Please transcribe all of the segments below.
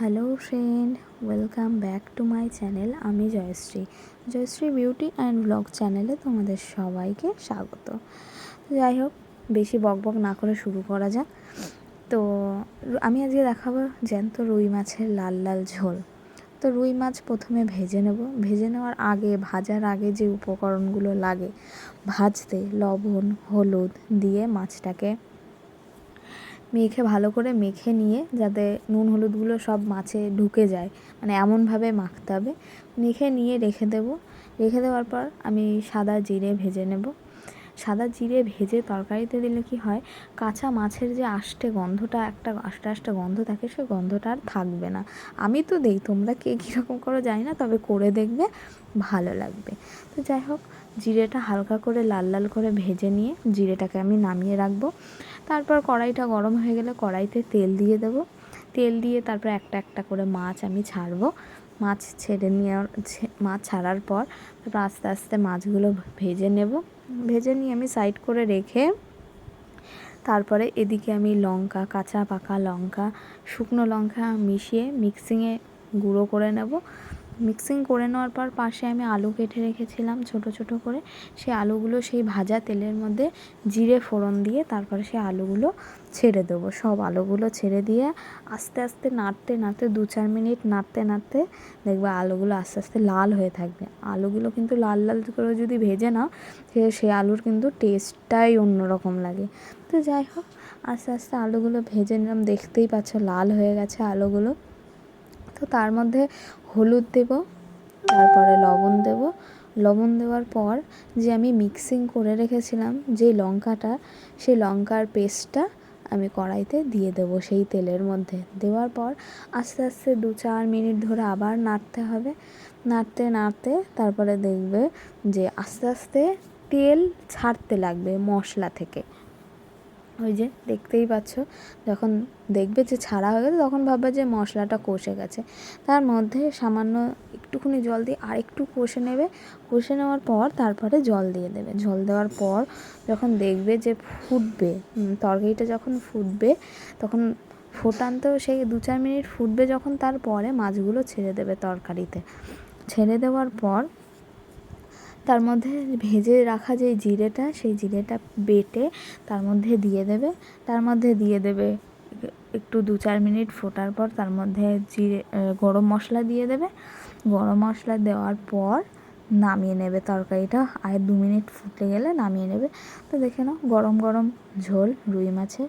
Hello friend, welcome back to my channel, আমি Joyshree. Joyshree beauty and blog চ্যানেলে তোমাদের সবাইকে স্বাগত। যাই হোক, বেশি বক বক না করে শুরু করা যাক। তো আমি আজকে দেখাবো জ্যান্ত রুই মাছের লাল লাল ঝোল। তো রুই মাছ প্রথমে ভেজে নেব। ভেজে নেওয়ার আগে, ভাজার আগে যে উপকরণগুলো লাগে, ভাজতে লবণ, হলুদ দিয়ে মাছটাকে মেখে ভালো করে মেখে নিয়ে যাতে নুন হলুদগুলো সব মাছে ঢুকে যায় মানে এমনভাবে মাখতে হবে। মেখে নিয়ে রেখে দেবো। রেখে দেওয়ার পর আমি সাদা জিরে ভেজে নেব। সাদা জিরে ভেজে তরকারিতে দিলে কি হয়? কাঁচা মাছের যে আষ্টে গন্ধটা, একটা আষ্টে আষ্টে গন্ধ থাকে, সে গন্ধটা আর থাকবে না। আমি তো দেই, তোমরা কে কীরকম করো জানি না, তবে করে দেখবে, ভালো লাগবে। তো যাই হোক, জিরেটা হালকা করে লাল লাল করে ভেজে নিয়ে জিরেটাকে আমি নামিয়ে রাখব। তারপর কড়াইটা গরম হয়ে গেলে কড়াইতে তেল দিয়ে দেবো। তেল দিয়ে তারপর একটা একটা করে মাছ আমি ছাড়বো। মাছ ছেড়ে নেওয়ার মাছ ছাড়ার পর তারপর আস্তে আস্তে মাছগুলো ভেজে নেব। ভেজে নিয়ে আমি সাইড করে রেখে তারপরে এদিকে আমি লঙ্কা, কাঁচা পাকা লঙ্কা, শুকনো লঙ্কা মিশিয়ে মিক্সিংয়ে গুঁড়ো করে নেব। মিক্সিং করে নেওয়ার পর পাশে আমি আলু কেটে রেখেছিলাম ছোট ছোট করে। সেই আলুগুলো সেই ভাজা তেলের মধ্যে জিরে ফোড়ন দিয়ে তারপরে সেই আলুগুলো ছেড়ে দেবো। সব আলুগুলো ছেড়ে দিয়ে আস্তে আস্তে নাড়তে নাড়তে দু, চার মিনিট নাড়তে নাড়তে দেখবে আলুগুলো আস্তে আস্তে লাল হয়ে থাকবে। আলুগুলো কিন্তু লাল লাল করে যদি ভেজে নাও সে আলুর কিন্তু টেস্টটাই অন্যরকম লাগে। তো যাই হোক, আস্তে আস্তে আলুগুলো ভেজে নিলাম। দেখতেই পাচ্ছ লাল হয়ে গেছে আলুগুলো। তো তার মধ্যে হলুদ দেব, তারপরে লবণ দেব। লবণ দেওয়ার পর যে আমি মিক্সিং করে রেখেছিলাম যে লঙ্কাটা সেই লঙ্কার পেস্টটা আমি কড়াইতে দিয়ে দেব সেই তেলের মধ্যে। দেওয়ার পর আস্তে আস্তে দু চার মিনিট ধরে আবার নাড়তে হবে। নাড়তে নাড়তে তারপরে দেখবে যে আস্তে আস্তে তেল ছাড়তে লাগবে মশলা থেকে। ওই যে দেখতেই পাচ্ছ, যখন দেখবে যে ছাড়া হয়ে গেছে, তখন ভাববে যে মশলাটা কষে গেছে। তার মধ্যে সামান্য একটুখানি জল দিয়ে আর একটু কষে নেবে। কষে নেওয়ার পর তারপরে জল দিয়ে দেবে। জল দেওয়ার পর যখন দেখবে যে ফুটবে তরকারিটা যখন ফুটবে, তখন ফোটানতেও সেই দু চার মিনিট ফুটবে যখন তারপরে মাছগুলো ছেড়ে দেবে তরকারিতে। ছেড়ে দেওয়ার পর তার মধ্যে ভেজে রাখা যে জিরেটা, সেই জিরেটা বেটে তার মধ্যে দিয়ে দেবে। তার মধ্যে দিয়ে দেবে একটু দু চার মিনিট ফোটার পর তার মধ্যে জিরে গরম মশলা দিয়ে দেবে। গরম মশলা দেওয়ার পর নামিয়ে নেবে তরকারিটা। আর দু মিনিট ফুটে গেলে নামিয়ে নেবে। তো দেখে নাও, গরম গরম ঝোল, রুই মাছের।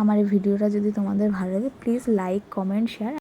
আমার এই ভিডিওটা যদি তোমাদের ভালো লাগে প্লিজ লাইক কমেন্ট শেয়ার